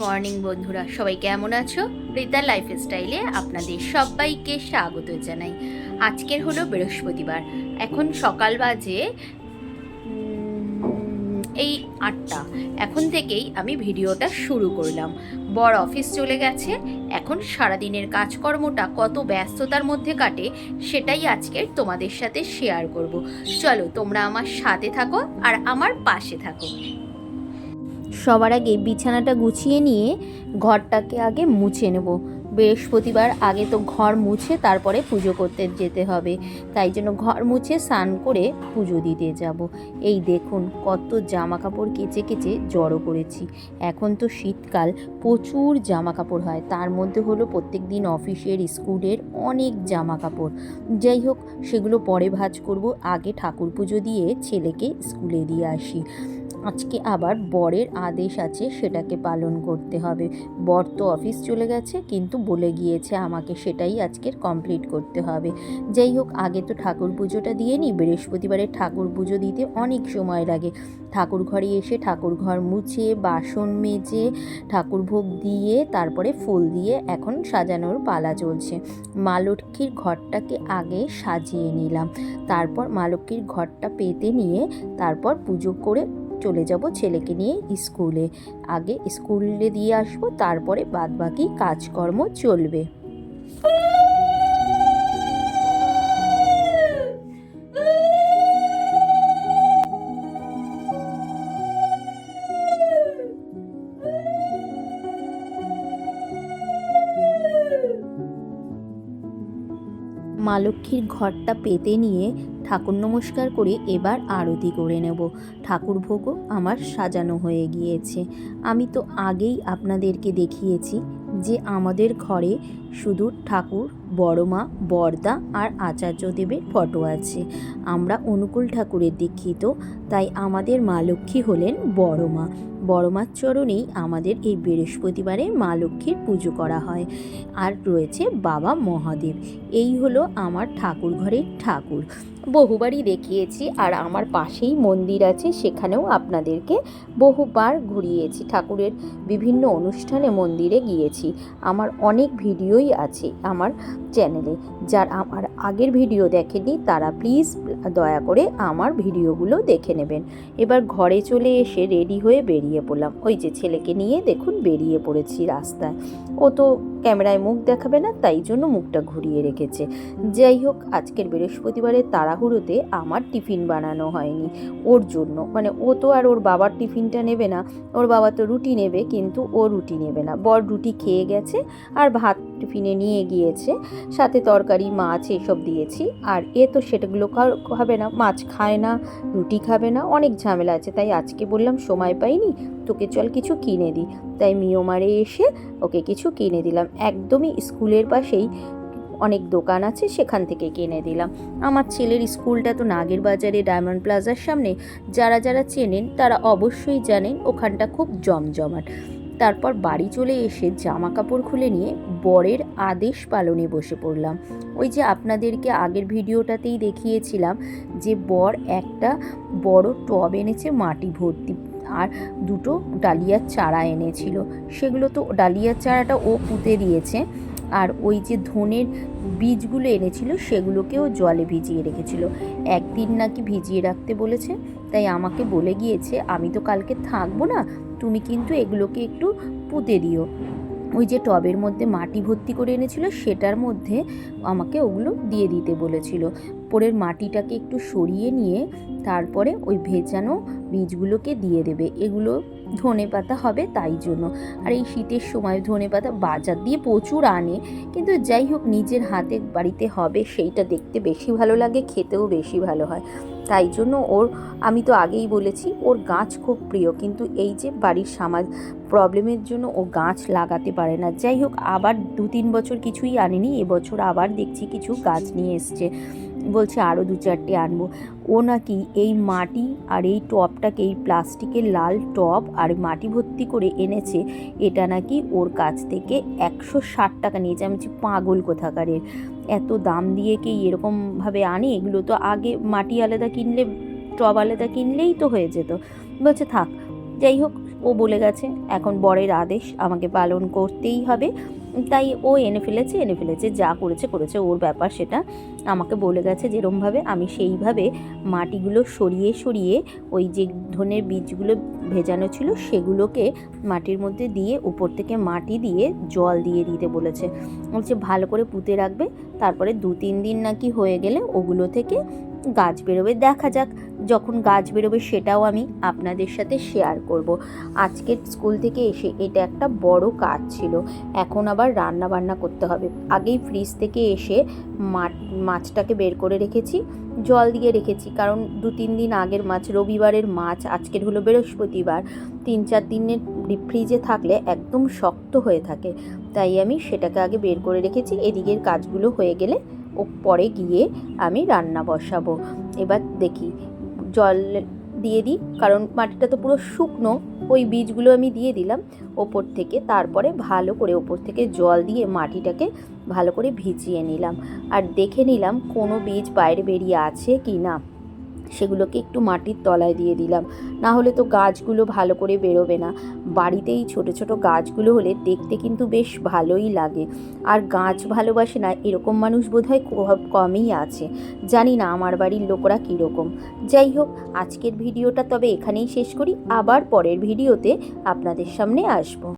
Morning বন্ধুরা, সবাই কেমন আছো? রীতা লাইফ স্টাইলে আপনাদের সবাইকে স্বাগত জানাই। আজকের হলো বৃহস্পতিবার। এখন সকাল বাজে এই আটটা। এখন থেকেই আমি ভিডিওটা শুরু করলাম। বড় অফিস চলে গেছে। এখন সারাদিনের কাজকর্মটা কত ব্যস্ততার মধ্যে কাটে, সেটাই আজকের তোমাদের সাথে শেয়ার করব। চলো তোমরা আমার সাথে থাকো আর আমার পাশে থাকো। সবার আগে বিছানাটা গুছিয়ে নিয়ে ঘরটাকে আগে মুছে নেব। বৃহস্পতিবার আগে তো ঘর মুছে তারপরে পুজো করতে যেতে হবে। তাই জন্য ঘর মুছে স্নান করে পুজো দিতে যাব। এই দেখুন, কত জামা কাপড় কেচে কেচে জড়ো করেছি। এখন তো শীতকাল, প্রচুর জামা কাপড় হয়। তার মধ্যে হলো প্রত্যেক দিন অফিসের, স্কুলের অনেক জামা কাপড় যাই হোক, সেগুলো পরে ভাজ করব। আগে ঠাকুর পুজো দিয়ে ছেলেকে স্কুলে দিয়ে আসি। আজকে আবার বরের আদেশ আছে, সেটাকে পালন করতে হবে। বর তো অফিস চলে গেছে, কিন্তু বলে গিয়েছে আমাকে সেটাই আজকের কমপ্লিট করতে হবে। যাই হোক, আগে তো ঠাকুর পুজোটা দিয়ে নিই বৃহস্পতিবারে ঠাকুর পুজো দিতে অনেক সময় লাগে। ঠাকুর ঘরে এসে ঠাকুর ঘর মুছে, বাসন মেজে, ঠাকুর ভোগ দিয়ে, তারপরে ফুল দিয়ে এখন সাজানোর পালা চলছে। মা লক্ষ্মীর ঘরটাকে আগে সাজিয়ে নিলাম। তারপর মা লক্ষ্মীর ঘরটা পেতে নিয়ে তারপর পুজো করে চলে যাব ছেলেকে নিয়ে স্কুলে। আগে স্কুলে দিয়ে আসব তারপরে বাদবাকি কাজকর্ম চলবে। মা লক্ষ্মীর ঘরটা পেতে নিয়ে ঠাকুর নমস্কার করে এবার আরতি করে নেব। ঠাকুর ভোগও আমার সাজানো হয়ে গিয়েছে। আমি তো আগেই আপনাদেরকে দেখিয়েছি যে আমাদের ঘরে শুধু ঠাকুর বড়মা বর্দা আর আচার্য দেবের ফটো আছে। আমরা অনুকূল ঠাকুরের দীক্ষিত, তাই আমাদের মা লক্ষ্মী হলেন বড়মা বড়মার চরণেই আমাদের এই বৃহস্পতিবারে মা লক্ষ্মীর পুজো করা হয়। আর রয়েছে বাবা মহাদেব। এই হলো আমার ঠাকুর ঘরের ঠাকুর। বহুবারই দেখিয়েছি আর আমার পাশেই মন্দির আছে, সেখানেও আপনাদেরকে বহুবার ঘুরিয়েছি। ঠাকুরের বিভিন্ন অনুষ্ঠানে মন্দিরে গিয়েছি। আমার অনেক ভিডিওই আছে আমার চ্যানেলে। যার আমার আগের ভিডিও দেখেনি তারা প্লিজ দয়া করে আমার ভিডিওগুলো দেখে নেবেন। এবার ঘরে চলে এসে রেডি হয়ে বেরিয়ে পড়লাম। ওই যে ছেলেকে নিয়ে দেখুন, বেরিয়ে পড়েছি রাস্তায়। ও তো ক্যামেরায় মুখ দেখাবে না, তাই জন্য মুখটা ঘুরিয়ে রেখেছে। যাই হোক, আজকের বৃহস্পতিবারের তাড়াহুড়োতে আমার টিফিন বানানো হয়নি। ওর জন্য। মানে ও তো আর ওর বাবার টিফিনটা নেবে না। ওর বাবা তো রুটি নেবে, কিন্তু ও রুটি নেবে না। বর রুটি খেয়ে গেছে আর ভাত টিফিনে নিয়ে গিয়েছে। সাথে তরকারি, মাছ এসব দিয়েছি। আর এ তো সেটাগুলো খাবে না। মাছ খায় না, রুটি খাবে না। অনেক ঝামেলা আছে। তাই আজকে বললাম, সময় পাইনি, তোকে চল কিছু কিনে দিই। তাই মিওমারে এসে ওকে কিছু কিনে দিলাম। একদমই স্কুলের পাশেই অনেক দোকান আছে, সেখান থেকে কিনে দিলাম। আমার ছেলের স্কুলটা তো নাগের বাজারে ডায়মন্ড প্লাজার সামনে। যারা যারা চেনেন তারা অবশ্যই জানেন ওখানটা খুব জমজমাট। তারপর বাড়ি চলে এসে জামা কাপড় খুলে নিয়ে বরের আদেশ পালনে বসে পড়লাম। ওই যে আপনাদেরকে আগের ভিডিওটাতেই দেখিয়েছিলাম যে বর একটা বড় টব এনেছে মাটি ভর্তি আর দুটো ডালিয়ার চারা এনেছিল। সেগুলো তো ডালিয়ার চারাটা ও পুঁতে দিয়েছে। আর ওই যে ধনের বীজগুলো এনেছিল, সেগুলোকেও জলে ভিজিয়ে রেখেছিল। একদিন নাকি ভিজিয়ে রাখতে বলেছে, তাই আমাকে বলে গিয়েছে, আমি তো কালকে থাকব না, তুমি কিন্তু এগুলোকে একটু পুঁতে দিও। ওই যে টবের মধ্যে মাটি ভর্তি করে এনেছিল, সেটার মধ্যে আমাকে ওগুলো দিয়ে দিতে বলেছিল। পরের মাটিটাকে একটু সরিয়ে নিয়ে তারপরে ওই ভেজানো বীজগুলোকে দিয়ে দেবে। এগুলো ধনে পাতা হবে তাই জন্য। আর এই শীতের সময় ধনে পাতা বাজার দিয়ে প্রচুর আনে। কিন্তু যাই হোক, নিজের হাতে বাড়িতে হবে সেইটা দেখতে বেশি ভালো লাগে, খেতেও বেশি ভালো হয়। তাই জন্য ওর, আমি তো আগেই বলেছি, ওর গাছ খুব প্রিয়। কিন্তু এই যে বাড়ির সামাজ প্রবলেমের জন্য ও গাছ লাগাতে পারে না। যাই হোক, আবার দু তিন বছর কিছুই আনেনি, এবছর আবার দেখছি কিছু গাছ নিয়ে এসছে। বলছে আরও দু চারটে আনব। ও নাকি এই মাটি আর এই টবটাকে এই প্লাস্টিকের লাল টব আর মাটি ভর্তি করে এনেছে এটা নাকি ওর কাছ থেকে একশো ষাট টাকা নিয়েছে। আমি বলছি, পাগল কোথাকারের? এত দাম দিয়ে কি এরকমভাবে আনে? এগুলো তো আগে মাটি আলাদা কিনলে টব আলাদা কিনলেই তো হয়ে যেত। বলছে থাক যাই হোক ও বলে গেছে, এখন বরের আদেশ আমাকে পালন করতেই হবে। তাই ও এনে ফেলেছে এনে ফেলেছে, যা করেছে করেছে, ওর ব্যাপার সেটা। আমাকে বলে গেছে যেরমভাবে আমি সেইভাবে মাটিগুলো সরিয়ে সরিয়ে ওই যে ধনের বীজগুলো ভেজানো ছিল সেগুলোকে মাটির মধ্যে দিয়ে উপর থেকে মাটি দিয়ে জল দিয়ে দিতে বলেছে। বলছে ভালো করে পুঁতে রাখবে, তারপরে দু তিন দিন নাকি হয়ে গেলে ওগুলো থেকে গাছ বেরোবে। দেখা যাক যখন গাছ বেরোবে সেটাও আমি আপনাদের সাথে শেয়ার করব। আজকে স্কুল থেকে এসে এটা একটা বড় কাজ ছিল। এখন আবার রান্না বান্না করতে হবে। আগেই ফ্রিজ থেকে এসে মাছ মাছটাকে বের করে রেখেছি, জল দিয়ে রেখেছি। কারণ দু, তিন দিন আগের মাছ, রবিবারের মাছ, আজকের হলো বৃহস্পতিবার। তিন, চার দিনের ফ্রিজে থাকলে একদম শক্ত হয়ে থাকে। তাই আমি সেটাকে আগে বের করে রেখেছি। এদিকের কাজগুলো হয়ে গেলে ও পরে গিয়ে আমি রান্না বসাবো। এবার দেখি জল দিয়ে দিই, কারণ মাটিটা তো পুরো শুকনো, ওই বীজগুলো আমি দিয়ে দিলাম ওপর থেকে। তারপরে ভালো করে ওপর থেকে জল দিয়ে মাটিটাকে ভালো করে ভিজিয়ে নিলাম। আর দেখে নিলাম কোনো বীজ বাইরে বেরিয়ে আছে কি না সেগুলোকে একটু মাটির তলায় দিয়ে দিলাম। না হলে তো গাছগুলো ভালো করে বেরোবে না। বাড়িতেই ছোট ছোট গাছগুলো হলে দেখতে কিন্তু বেশ ভালোই লাগে। আর গাছ ভালোবাসে না, এরকম মানুষ বোধহয় কমই আছে। জানি না আমার বাড়ির লোকরা কীরকম। যাই হোক, আজকের ভিডিওটা তবে এখানেই শেষ করি। আবার পরের ভিডিওতে আপনাদের সামনে আসব।